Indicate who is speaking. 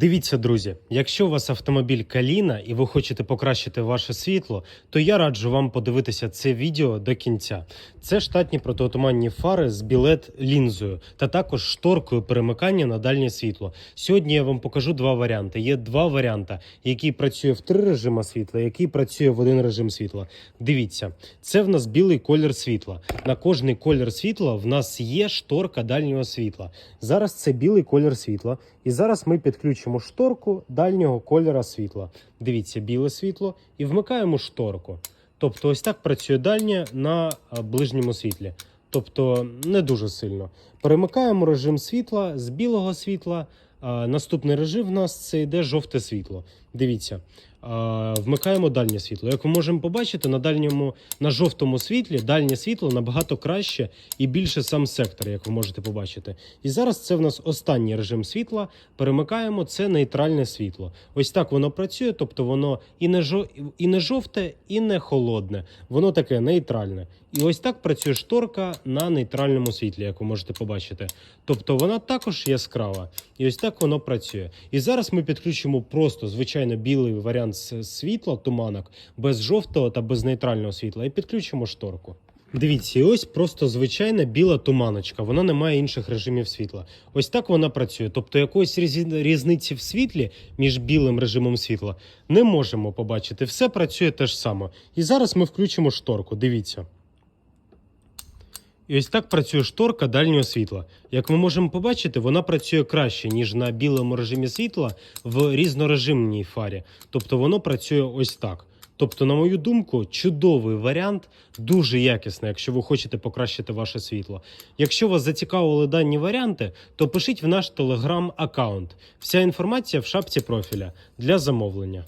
Speaker 1: Дивіться, друзі, якщо у вас автомобіль Каліна і ви хочете покращити ваше світло, то я раджу вам подивитися це відео до кінця. Це штатні протиотуманні фари з білет лінзою та також шторкою перемикання на дальнє світло. Сьогодні я вам покажу два варіанти. Є два варіанти, який працює в три режими світла, який працює в один режим світла. Дивіться, це в нас білий колір світла. На кожний колір світла в нас є шторка дальнього світла. Зараз це білий колір світла. І зараз ми підключимо шторку дальнього кольора світла. Дивіться, біле світло і вмикаємо шторку. Тобто, ось так працює дальнє на ближньому світлі. Тобто не дуже сильно. Перемикаємо режим світла з білого світла. Наступний режим в нас це йде жовте світло. Дивіться, вмикаємо дальнє світло. Як ми можемо побачити, на дальньому на жовтому світлі дальнє світло набагато краще і більше сам сектор, як ви можете побачити. І зараз це в нас останній режим світла. Перемикаємо це нейтральне світло. Ось так воно працює, тобто воно і не жо... і не жовте, і не холодне. Воно таке нейтральне. І ось так працює шторка на нейтральному світлі, як ви можете побачити. Тобто вона також яскрава. І ось так воно працює. І зараз ми підключимо просто звичайно білий варіант с- світла, туманок, без жовтого та без нейтрального світла, і підключимо шторку. Дивіться, і ось просто звичайна біла туманочка. Вона не має інших режимів світла. Ось так вона працює. Тобто якоїсь різниці в світлі між білим режимом світла не можемо побачити. Все працює те ж саме. І зараз ми включимо шторку. Дивіться. І ось так працює шторка дальнього світла. Як ми можемо побачити, вона працює краще, ніж на білому режимі світла в різнорежимній фарі. Тобто воно працює ось так. Тобто, на мою думку, чудовий варіант, дуже якісний, якщо ви хочете покращити ваше світло. Якщо вас зацікавили дані варіанти, то пишіть в наш телеграм-аккаунт. Вся інформація в шапці профіля для замовлення.